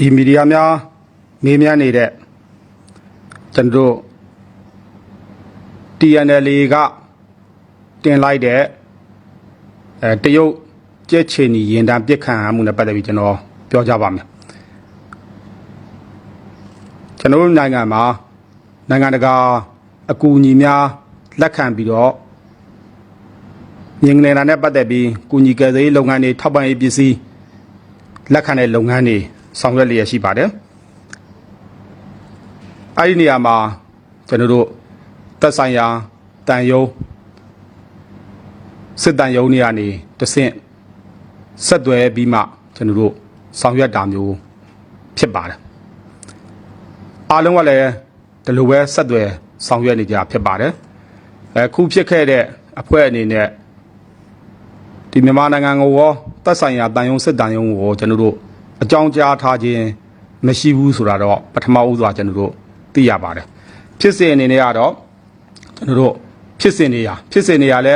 ဒီမီဒီယာများမေးမြန်းနေတဲ့ကျွန်တော်တို့ TNL ကတင်လိုက်တဲ့အဲတရုတ်ကြက်ချီနီရင်တန်းပြစ်ခံရမှုနဲ့ပတ်သက်ပြီးကျွန်တော်ပြောကြပါမယ်ကျွန်တော်တို့နိုင်ငံမှာနိုင်ငံတကာအကူအညီများလက်ခံပြီးတော့မြင်နေတာနဲ့ပတ်သက်ပြီးကူညီကယ်ဆယ်ရေးလုပ်ငန်းတွေထောက်ပံ့ရေးပစ္စည်းလက်ခံတဲ့လုပ်ငန်းတွေ ဆောင်ရွက်လျက်ရှိပါတယ်အဲ့ဒီနေရာမှာကျွန်တော်တို့သက်ဆိုင်ရာတန်ယုံစစ်တန်ယုံတွေကနေတဆင့်ဆက်သွယ်ပြီးမှကျွန်တော်တို့ဆောင်ရွက်တာမျိုးဖြစ်ပါတယ်အားလုံးကလည်းဒီလိုပဲဆက်သွယ်ဆောင်ရွက်နေကြဖြစ်ပါတယ်အခုဖြစ်ခဲ့တဲ့အဖွဲ့အနေနဲ့ဒီမြန်မာနိုင်ငံကိုရောသက်ဆိုင်ရာတန်ယုံစစ်တန်ယုံကိုရောကျွန်တော်တို့ အကြောင်းကြားထားခြင်းမရှိဘူးဆိုတာတော့ပထမဦးစွာကျွန်တော်တို့သိရပါတယ်ဖြစ်စဉ်အနေနဲ့ကတော့ကျွန်တော်တို့ဖြစ်စဉ်နေရဖြစ်စဉ်နေရလဲ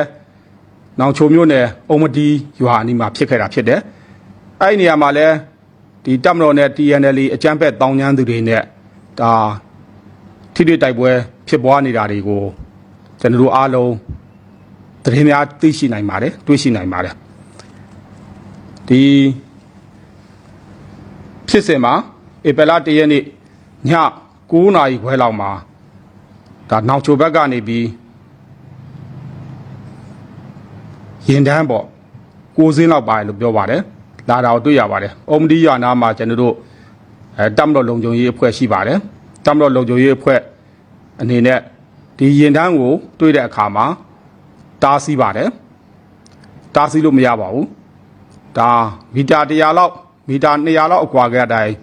နောင်ချိုမျိုးနယ်အုံမတီရွာအနီးမှာဖြစ်ခဲ့တာဖြစ်တယ်အဲ့ဒီနေရာမှာလဲဒီတပ်မတော်နဲ့ TNL အကြမ်းဖက်တောင်းကျမ်းသူတွေနဲ့ဒါထိတွေ့တိုက်ပွဲဖြစ်ပွားနေတာတွေကိုကျွန်တော်တို့အားလုံးသတင်းများသိရှိနိုင်ပါတယ်တွေးရှိနိုင်ပါတယ်ဒီ ဖြစ်စဉ်မှာဧပြီလ၁ရက်နေ့ည9နာရီခွဲလောက်မှာဒါနောက်ချိုဘက်ကနေပြီးရင်တန်းပေါ့ကိုစင်းလောက်ပါတယ်လို့ပြောပါတယ်လာတာကိုတွေ့ရပါတယ်အုံမဒီရွာနာမှာကျွန်တော်တို့အဲတမ်တော်လုံခြုံရေးအဖွဲ့ရှိပါတယ်တမ်တော်လုံခြုံရေးအဖွဲ့အနေနဲ့ဒီရင်တန်းကိုတွေ့တဲ့အခါမှာတားဆီးပါတယ်တားဆီးလို့မရပါဘူးဒါမီတာ100လောက် မီတာ200လောက်အကွာကအတိုင်း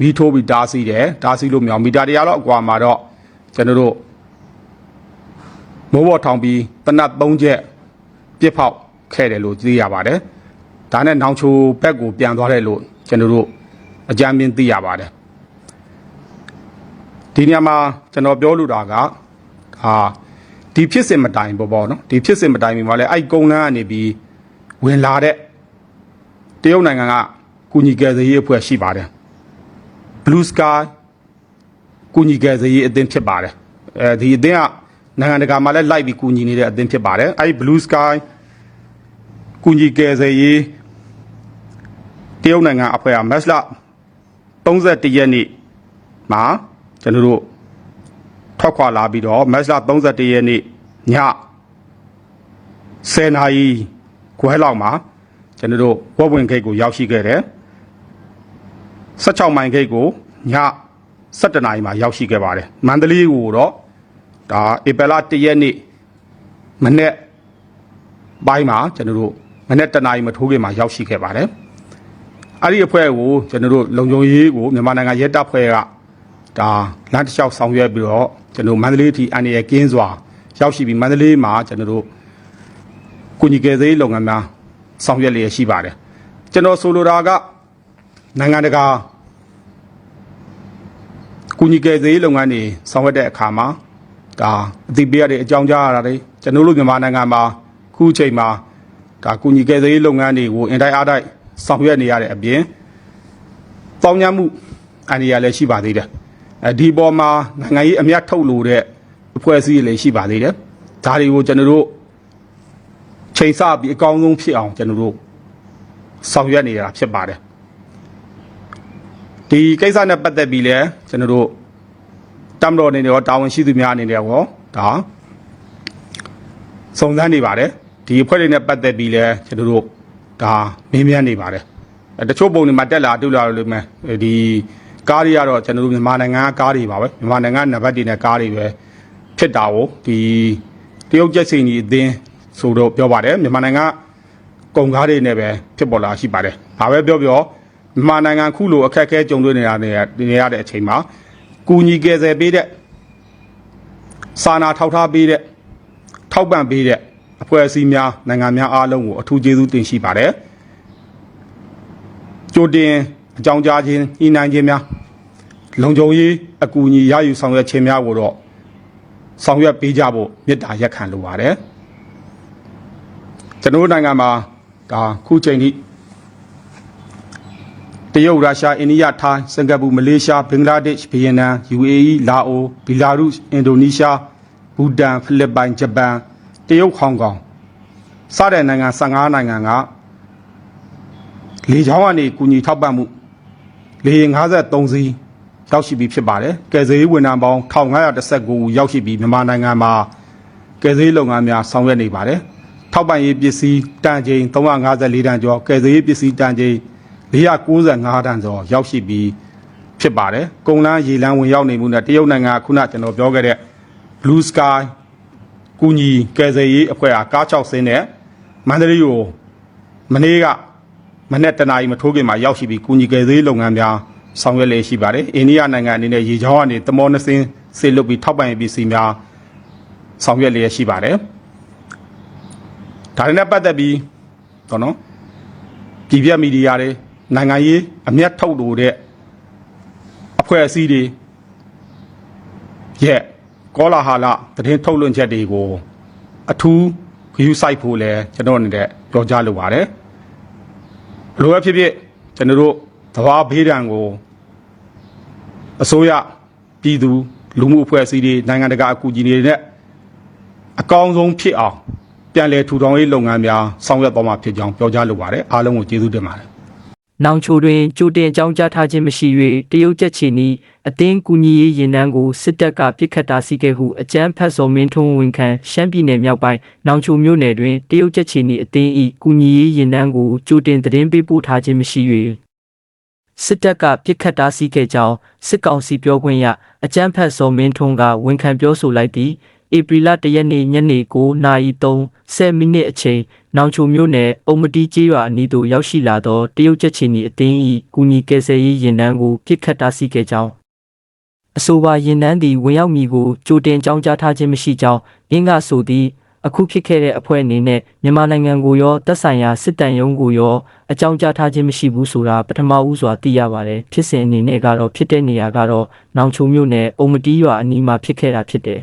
မီးထိုးပြီးတားဆီးတယ်တားဆီးလို့မရအောင်မီတာ100လောက်အကွာမှာတော့ကျွန်တော်တို့မိုးဘော်ထောင်ပြီးတနတ်3ချက်ပြစ်ဖောက်ခဲ့တယ်လို့သိရပါတယ်ဒါနဲ့နောင်ချိုဘက်ကိုပြန်သွားတယ်လို့ကျွန်တော်တို့အကြမ်းမြင်သိရပါတယ်ဒီညမှာကျွန်တော်ပြောလိုတာကဟာဒီဖြစ်စဉ်မတိုင်ပေါ့ပေါ့နော်ဒီဖြစ်စဉ်မတိုင်မီမှာလဲအဲ့ကုန်းလန်းကနေပြီးဝင်လာတဲ့တရုတ်နိုင်ငံက ကုညီကယ်ဆယ်ရေးအဖွဲ့ရှိပါတယ် Blue Sky ကုညီကယ်ဆယ်ရေးအသင်းဖြစ်ပါတယ်အဲဒီအသင်းကနိုင်ငံတကာမှာလည်းလိုက်ပြီးကုညီနေတဲ့အသင်းဖြစ်ပါတယ်အဲဒီ Blue Sky ကုညီကယ်ဆယ်ရေးတရုတ်နိုင်ငံအဖွဲ့ကမက်စလာ31ရက်နေ့မှာကျွန်တော်တို့ထွက်ခွာလာပြီးတော့မက်စလာ31ရက်နေ့ည10နာရီခွဲလောက်မှာကျွန်တော်တို့ဝက်ဝင်ဂိတ်ကိုရောက်ရှိခဲ့တယ် 16မိုင်ဂိတ်ကိုည17နာရီမှာရောက်ရှိခဲ့ပါတယ်မန္တလေးကိုတော့ဒါဧပြီလ1ရက်နေ့မနေ့ပိုင်းမှာကျွန်တော်တို့မနေ့တနာရီမထိုးခင်မှာရောက်ရှိခဲ့ပါတယ်အဲ့ဒီအဖွဲ့ကိုကျွန်တော်တို့လုံခြုံရေးကိုမြန်မာနိုင်ငံရဲတပ်ဖွဲ့ကဒါလမ်းတစ်လျှောက်ဆောင်ရွက်ပြီးတော့ကျွန်တော်မန္တလေးထိအန်ရကင်းစွာရောက်ရှိပြီးမန္တလေးမှာကျွန်တော်တို့ကုညီကယ်ဆယ်ရေးလုပ်ငန်းများဆောင်ရွက်လျက်ရှိပါတယ်ကျွန်တော်ဆိုလိုတာက နိုင်ငံတကာကုညီကယ်ဆယ်ရေးလုပ်ငန်းတွေဆောင်ရွက်တဲ့အခါမှာဒါအသိပေးရတဲ့အကြောင်းကြားရတာတွေကျွန်တော်တို့မြန်မာနိုင်ငံမှာခုချိန်မှာဒါကုညီကယ်ဆယ်ရေးလုပ်ငန်းတွေကိုအင်တိုင်းအားတိုင်းဆောင်ရွက်နေရတဲ့အပြင်တောင်းညမှုအန္တရာယ်လည်းရှိပါသေးတယ်အဲဒီပေါ်မှာနိုင်ငံရေးအမျက်ထုတ်လို့တဲ့အဖွဲ့အစည်းတွေလည်းရှိပါသေးတယ်ဒါတွေကိုကျွန်တော်တို့ချိန်ဆပြီးအကောင်းဆုံးဖြစ်အောင်ကျွန်တော်တို့ဆောင်ရွက်နေရတာဖြစ်ပါတယ် ဒီကိစ္စနဲ့ပတ်သက်ပြီးလဲကျွန်တော်တို့တမ်တော်အနေနဲ့ရောတာဝန်ရှိသူများအနေနဲ့ရောဒါစုံစမ်းနေပါတယ်ဒီအဖွဲ့တွေနဲ့ပတ်သက်ပြီးလဲကျွန်တော်တို့ဒါမင်းမြန်းနေပါတယ်တချို့ပုံတွေမှာတက်လာတွေ့လာလို့မယ်ဒီကားတွေကတော့ကျွန်တော်တို့မြန်မာနိုင်ငံကကားတွေပါပဲမြန်မာနိုင်ငံနံပါတ်တွေနဲ့ကားတွေပဲဖြစ်တာကိုဒီတရုတ်ကျက်စိန်ကြီးအသင်းဆိုတော့ပြောပါတယ်မြန်မာနိုင်ငံကုန်ကားတွေနဲ့ပဲဖြစ်ပေါ်လာရှိပါတယ်။ဘာပဲပြောပြော မြန်မာနိုင်ငံခုလိုအခက်အခဲကြုံတွေ့နေတာနေနေရတဲ့အချိန်မှာကူညီကယ်ဆယ်ပေးတဲ့စာနာထောက်ထားပေးတဲ့ထောက်ပံ့ပေးတဲ့အဖွဲ့အစည်းများနိုင်ငံများအားလုံးကိုအထူးကျေးဇူးတင်ရှိပါတယ်။ကြိုတင်အကြောင်းကြားခြင်းဤနိုင်ခြင်းများလုံခြုံရေးအကူအညီရယူဆောင်ရွက်ခြင်းများကိုတော့ဆောင်ရွက်ပေးကြဖို့မေတ္တာရက်ခံလိုပါတယ်။ကျွန်တော်တို့နိုင်ငံမှာဒါခုချိန်ထိ တတရုတ်ရုရှားအိန္ဒိယထိုင်းစင်ကာပူမလေးရှားဘင်္ဂလားဒေ့ရှ်ဗီယက်နမ် UAE လာအိုဘီလာရုစ်အင်ဒိုနီးရှားဘူတန်ဖိလစ်ပိုင်ဂျပန်တရုတ်ဟောင်ကောင်စတဲ့နိုင်ငံ15နိုင်ငံကလေကြောင်းကနေကူညီထောက်ပံ့မှုလေယာဉ်53စီးရောက်ရှိပြီးဖြစ်ပါတယ်ကယ်ဆယ်ရေးဝန်ထမ်းပေါင်း1519ဦးရောက်ရှိပြီးမြန်မာနိုင်ငံမှာကယ်ဆယ်ရေးလုပ်ငန်းများဆောင်ရွက်နေပါတယ်ထောက်ပံ့ရေးပစ္စည်းတန်ချိန်354တန်ကျော်ကယ်ဆယ်ရေးပစ္စည်းတန်ချိန် 495တန်ကျော်ရောက်ရှိပြီးဖြစ်ပါတယ်ကုန်းလန်းရေလန်းဝင်ရောက်နေမှုနဲ့တရုတ်နိုင်ငံကခုနကျွန်တော်ပြောခဲ့တဲ့ Blue Sky ကူညီကယ်ဆယ်ရေးအဖွဲ့အားကား6စင်းနဲ့မန္တလေးကိုမနေ့ကမနေ့တနာရီမထိုးခင်မှာရောက်ရှိပြီးကူညီကယ်ဆယ်ရေးလုပ်ငန်းများဆောင်ရွက်လည်ရှိပါတယ်အိန္ဒိယနိုင်ငံအနေနဲ့ရေချောင်းကနေတမောနှစင်းဆေလွတ်ပြီးထောက်ပံ့ရေးပစ္စည်းများဆောင်ရွက်လည်ရှိပါတယ်ဒါနဲ့ပတ်သက်ပြီးတော့နော်ပြည်ပြမီဒီယာတွေ နိုင်ငံရေးအမျက်ထုတ်လို့တဲ့အဖွဲ့အစည်းတွေရဲ့ကောလာဟာလသတင်းထုတ်လွှင့်ချက်တွေကို အထူးဂရုစိုက်ဖို့လဲကျွန်တော်အနေနဲ့ပြောကြားလိုပါတယ်ဘလိုပဲဖြစ်ဖြစ်ကျွန်တော်တို့သဘာဝဘေးဒဏ်ကိုအစိုးရပြည်သူလူမှုအဖွဲ့အစည်းတွေနိုင်ငံတကာအကူအညီတွေနဲ့အကောင်းဆုံးဖြစ်အောင်ပြန်လည်ထူထောင်ရေးလုပ်ငန်းများဆောင်ရွက်သွားမှာဖြစ်ကြောင်းပြောကြားလိုပါတယ်အားလုံးကိုကျေးဇူးတင်ပါတယ် နောင်ချိုတွင်ကြိုတင်အကြောင်းကြားထားခြင်းမရှိ၍တရုတ်ချက်ချီနီအသင်းကူညီရေးရင်နှန်းကိုစစ်တပ်ကပြစ်ခတ်တာစီခဲ့ဟုအကြမ်းဖက်စော်မင်းထွန်းဝန်ခံရှမ်းပြည်နယ်မြောက်ပိုင်းနောင်ချိုမြို့နယ်တွင်တရုတ်ချက်ချီနီအသင်း၏ကူညီရေးရင်နှန်းကိုကြိုတင်သတင်းပေးပို့ထားခြင်းမရှိ၍စစ်တပ်ကပြစ်ခတ်တာစီခဲ့ကြောင်းစစ်ကောင်စီပြောခွင့်ရအကြမ်းဖက်စော်မင်းထွန်းကဝန်ခံပြောဆိုလိုက်သည် ဧပြီလ၁ရက်နေ့ညနေ9:30မိနစ်အချိန်နောင်ချိုမြို့နယ်အုံမတီကျေးရွာအနီးသို့ရောက်ရှိလာသောတရုတ်ချက်ချီနီအသင်း၏ကူညီကယ်ဆယ်ရေးရင်နှန်းကိုပြစ်ခတ်တားဆီးခဲ့ကြောင်းအဆိုပါရင်နှန်းသည်ဝင်ရောက်မည်ကိုကြိုတင်ကြောင်းကြားထားခြင်းမရှိကြောင်းရင်းကဆိုသည်အခုဖြစ်ခဲ့တဲ့အဖွဲ့အနေနဲ့မြန်မာနိုင်ငံကိုရောတပ်ဆိုင်ရာစစ်တမ်းရုံးကိုရောအကြောင်းကြားထားခြင်းမရှိဘူးဆိုတာပထမဦးစွာသိရပါတယ်ဖြစ်စဉ်အနေနဲ့ကတော့ဖြစ်တဲ့နေရာကတော့နောင်ချိုမြို့နယ်အုံမတီရွာအနီးမှာဖြစ်ခဲ့တာဖြစ်တယ်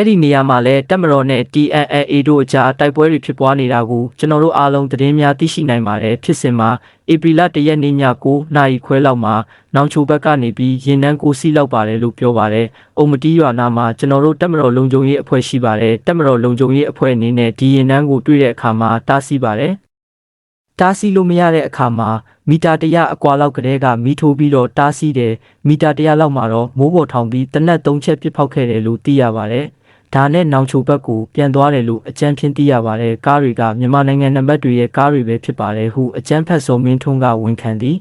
အဲ့ဒီနေရာမှာလဲတက်မတော်နဲ့ TNLA တို့အကြားတိုက်ပွဲတွေဖြစ်ပွားနေတာကိုကျွန်တော်တို့အားလုံးသတင်းများသိရှိနိုင်ပါတယ်ဖြစ်စဉ်မှာဧပြီလ၁ရက်နေ့ည9နာရီခွဲလောက်မှာနောင်ချိုဘက်ကနေပြီးရင်နှန်းကိုစီးလောက်ပါတယ်လို့ပြောပါတယ်။အုံမတီးရွာနာမှာကျွန်တော်တို့တက်မတော်လုံခြုံရေးအဖွဲ့ရှိပါတယ်။တက်မတော်လုံခြုံရေးအဖွဲ့အနေနဲ့ဒီရင်နှန်းကိုတွေ့တဲ့အခါမှာတားဆီးပါတယ်။တားဆီးလို့မရတဲ့အခါမှာမီတာတရအကွာလောက်ကလေးကမီးထိုးပြီးတော့တားဆီးတယ်မီတာတရလောက်မှာတော့မိုးပေါ်ထောင်ပြီးတနက်သုံးချက်ပစ်ဖောက်ခဲ့တယ်လို့သိရပါတယ်။ ဒါနဲ့နောင်ချိုဘက်ကိုပြန်သွားတယ်လို့အကြမ်းဖျင်းသိရပါတယ်ကားတွေကမြန်မာနိုင်ငံနံပါတ်တွေရဲ့ကားတွေပဲဖြစ်ပါတယ်ဟုအကြမ်းဖက်စော်မင်းထွန်းကဝန်ခံသည်